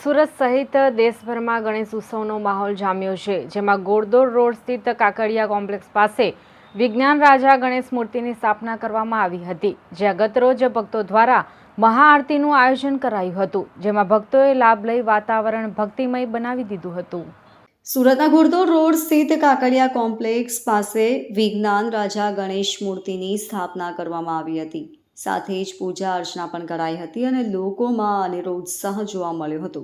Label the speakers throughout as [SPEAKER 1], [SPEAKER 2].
[SPEAKER 1] સુરત સહિત દેશભરમાં ગણેશ ઉત્સવનો માહોલ જામ્યો છે, જેમાં ગોળદોડ રોડ સ્થિત કાકડિયા કોમ્પ્લેક્સ પાસે વિજ્ઞાન રાજા ગણેશ મૂર્તિની સ્થાપના કરવામાં આવી હતી, જ્યાં ગતરોજ ભક્તો દ્વારા મહાઆરતીનું આયોજન કરાયું હતું, જેમાં ભક્તોએ લાભ લઈ વાતાવરણ ભક્તિમય બનાવી દીધું હતું.
[SPEAKER 2] સુરતના ગોળદોડ રોડ સ્થિત કાકડિયા કોમ્પ્લેક્સ પાસે વિજ્ઞાન રાજા ગણેશ મૂર્તિની સ્થાપના કરવામાં આવી હતી સાથે જ પૂજા અર્ચના પણ કરાઈ હતી અને લોકોમાં અનેરો ઉત્સાહ જોવા મળ્યો હતો.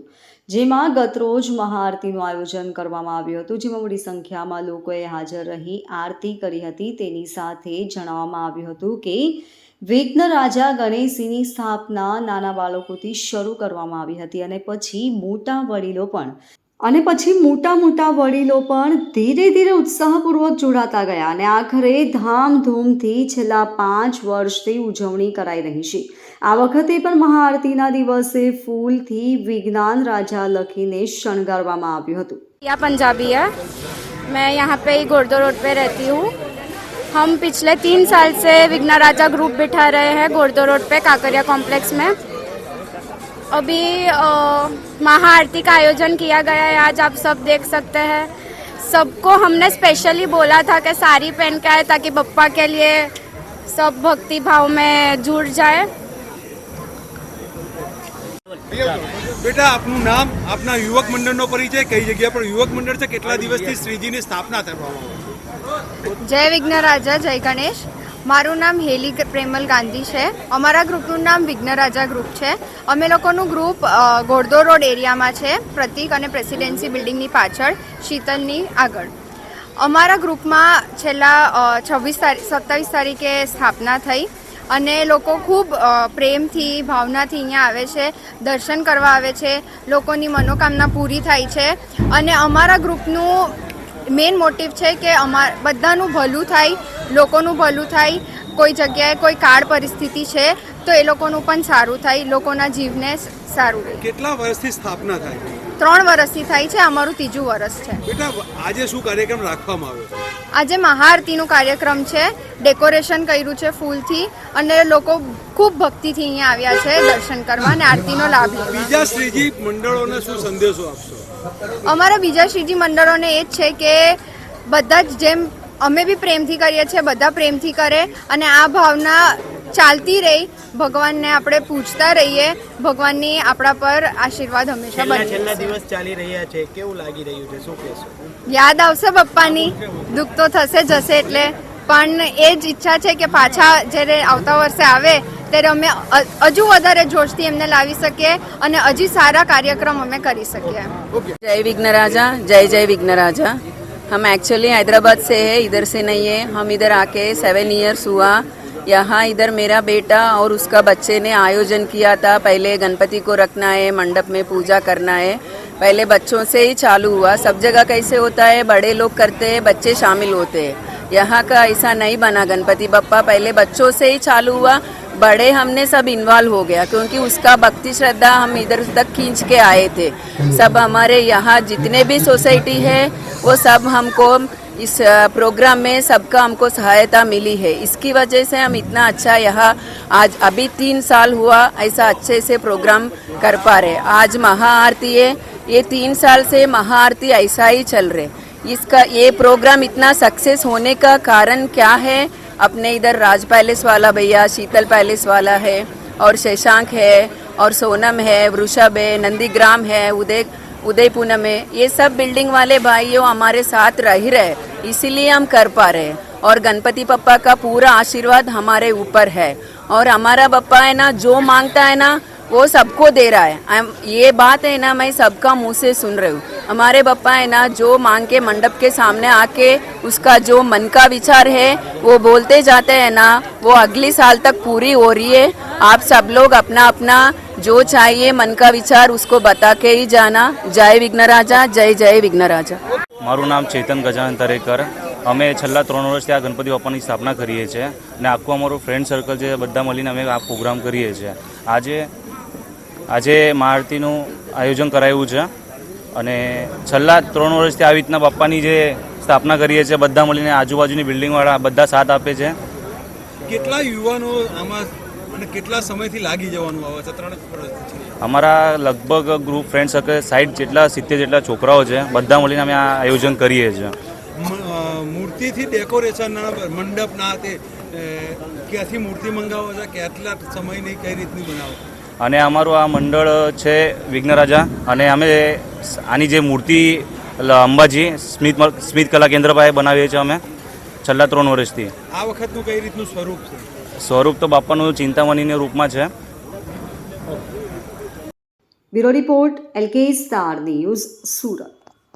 [SPEAKER 2] જેમાં ગતરોજ મહાઆરતીનું આયોજન કરવામાં આવ્યું હતું, જેમાં મોટી સંખ્યામાં લોકોએ હાજર રહી આરતી કરી હતી. તેની સાથે જણાવવામાં આવ્યું હતું કે, વિઘ્ન રાજા ગણેશજીની સ્થાપના નાના બાળકોથી શરૂ કરવામાં આવી હતી અને પછી મોટા વડીલો પણ અને પછી મોટા મોટા વડીલો પણ ધીરે ધીરે ઉત્સાહપૂર્વક જોડાતા ગયા અને આખરે ધામધૂમથી છેલ્લા પાંચ વર્ષથી ઉજવણી કરાઈ રહી છે આ વખતે પણ મહાઆરતીના દિવસે ફૂલથી વિજ્ઞાન રાજા લખીને શણગારવામાં આવ્યું હતું
[SPEAKER 3] या पंजाबी है मैं यहाँ पे ही गुर्दो रोड पे रहती हूँ हम पिछले तीन साल से विघ्ना राजा ग्रुप बिठा रहे हैं गुर्दो रोड पे काकरिया कॉम्प्लेक्स में अभी अ, महाआरती का आयोजन किया गया है आज आप सब देख सकते हैं सबको हमने स्पेशली बोला था कि साड़ी पहन के आए ताकि बप्पा के लिए सब भक्ति भाव में जुड़ जाए
[SPEAKER 4] બેટા આપનું નામ આપના યુવક મંડળનો પરિચય કઈ જગ્યા પર યુવક મંડળ છે કેટલા દિવસથી શ્રીજીની સ્થાપના કરવામાં આવે છે?
[SPEAKER 3] જય વિઘ્ન રાજા જય ગણેશ મારું નામ હેલી પ્રેમલ ગાંધી છે. અમારા ગ્રુપનું નામ વિઘ્ન રાજા ગ્રુપ છે. અમે લોકોનું ગ્રુપ ઘોડદો રોડ એરિયામાં છે. પ્રતિક અને પ્રેસિડેન્સી બિલ્ડિંગની પાછળ, શીતલની આગળ. અમારા ગ્રુપમાં છેલ્લા છવ્વીસ તારીખ સત્તાવીસ તારીખે સ્થાપના થઈ અને લોકો ખૂબ પ્રેમથી, ભાવનાથી અહીંયા આવે છે, દર્શન કરવા આવે છે, લોકોની મનોકામના પૂરી થાય છે અને અમારા ગ્રુપનું મેઇન મોટિવ છે કે અમાર બધાનું ભલું થાય લોકોનું ભલું થાય કોઈ જગ્યાએ કોઈ કાળ પરિસ્થિતિ છે તો એ લોકોનું પણ સારું થાય લોકોના જીવને સારું રહે.
[SPEAKER 4] કેટલા વર્ષથી સ્થાપના થાય?
[SPEAKER 3] ત્રણ વર્ષથી થાય છે અમારું ત્રીજું વર્ષ છે.
[SPEAKER 4] બેટા આજે શું કાર્યક્રમ રાખવામાં આવ્યો છે?
[SPEAKER 3] આજે મહાઆરતીનો કાર્યક્રમ છે ડેકોરેશન કર્યું છે ફૂલથી અને લોકો ખૂબ ભક્તિથી અહીંયા આવ્યા છે દર્શન કરવા અને આરતીનો લાભ લેવા.
[SPEAKER 4] બીજા શ્રીજી મંડળોને શું સંદેશો આપશો?
[SPEAKER 3] અમારા બીજા શ્રીજી મંડળોને એ જ છે કે બધા જ જેમ અમે બી પ્રેમથી કરીએ છીએ બધા પ્રેમથી કરે અને આ ભાવના ચાલતી રહી. ભગવાનને આપણે પૂછતા રહીએ. ભગવાનની આપણા પર આશીર્વાદ હંમેશા બને
[SPEAKER 5] છેલ્લા દિવસ ચાલી રહ્યા છે. કેવું લાગી રહ્યું છે? શું કહેશો?
[SPEAKER 3] યાદ આવશે પપ્પાની? દુઃખ તો થશે જશે એટલે. પણ એ જ ઈચ્છા છે કે પાછા જ્યારે આવતા વર્ષે આવે ત્યારે અમે અ- હજુ વધારે જોશથી એમને લાવી શકીએ અને હજી સારા કાર્યક્રમ અમે કરી શકીએ
[SPEAKER 6] जय विघ्न राजा जय जय विघ्न राजा हम एक्चुअली हैदराबाद से है इधर से नहीं है हम इधर आके सेवन इयर्स हुआ यहाँ इधर मेरा बेटा और उसका बच्चे ने आयोजन किया था पहले गणपति को रखना है मंडप में पूजा करना है पहले बच्चों से ही चालू हुआ सब जगह कैसे होता है बड़े लोग करते हैं बच्चे शामिल होते हैं यहाँ का ऐसा नहीं बना। गणपति बप्पा पहले बच्चों से ही चालू हुआ, बड़े हमने सब इन्वॉल्व हो गया, क्योंकि उसका भक्ति श्रद्धा हम इधर तक खींच के आए थे। सब हमारे यहाँ जितने भी सोसाइटी है, वो सब हमको इस प्रोग्राम में सबका हमको सहायता मिली है। इसकी वजह से हम इतना अच्छा यहाँ आज अभी तीन साल हुआ, ऐसा अच्छे से प्रोग्राम कर पा रहे आज महाआरती है, ये तीन साल से महाआरती ऐसा ही चल रहे इसका ये प्रोग्राम इतना सक्सेस होने का कारण क्या है? अपने इधर राज पैलेस वाला भैया, शीतल पैलेस वाला है, और शशांक है, और सोनम है, वृषभ है, नंदीग्राम है, उदय उदय पूनम है। ये सब बिल्डिंग वाले भाइयों हमारे साथ रह रहे, इसीलिए हम कर पा रहे और गणपति पप्पा का पूरा आशीर्वाद हमारे ऊपर है। और हमारा पप्पा है ना, जो माँगता है ना, वो सबको दे रहा है। ये बात है ना, मैं सबका मुँह से सुन रही हूँ। हमारे पप्पा है ना जो मांग के मंडप के सामने आके उसका जो मन का विचार है वो बोलते जाते हैं ना वो अगली साल तक पूरी हो रही है आप सब लोग अपना अपना जो चाहिए मन का विचार उसको बता के ही जाना जय विघ्न राजा जय जय विघ्न राजा
[SPEAKER 7] મારું નામ ચેતન ગજાનન તરેકર અમે છેલ્લા ત્રણ વર્ષથી આ ગણપતિ બાપાની સ્થાપના કરીએ છીએ અને આખું અમારું ફ્રેન્ડ સર્કલ છે બધા મળીને અમે આ પ્રોગ્રામ કરીએ છીએ આજે આજે મહાઆરતીનું આયોજન કરાયું છે અને છેલ્લા ત્રણ વર્ષથી આવી રીતના પપ્પાની જે સ્થાપના કરીએ છીએ બધા મળીને આજુબાજુની બિલ્ડિંગવાળા બધા સાથ આપે છે.
[SPEAKER 4] કેટલા યુવાનો આમાં અને કેટલા સમયથી લાગી જવાનું આવે છે? ત્રણ
[SPEAKER 7] અમારા લગભગ ગ્રુપ ફ્રેન્ડ સર્કલ સાઈઠ જેટલા સિત્તેર જેટલા છોકરાઓ છે. બધા મળીને અમે આ આયોજન કરીએ છીએ.
[SPEAKER 4] મૂર્તિથી ડેકોરેશન મૂર્તિથી ના તે ક્યાંથી મૂર્તિ મંગાવો છો? કેટલા સમયની કઈ રીતની બનાવો?
[SPEAKER 7] અને અમારું આ મંડળ છે વિઘ્નરાજા અને અમે આની જે મૂર્તિ અંબાજી સ્મિત સ્મિત કલા કેન્દ્ર પાસે બનાવીએ છીએ અમે છેલ્લા ત્રણ વર્ષથી.
[SPEAKER 4] આ વખતનું કઈ રીતનું સ્વરૂપ છે?
[SPEAKER 7] સ્વરૂપ તો બાપાનું ચિંતામણીના રૂપમાં છે.
[SPEAKER 2] Bureau report LK Star News Surat.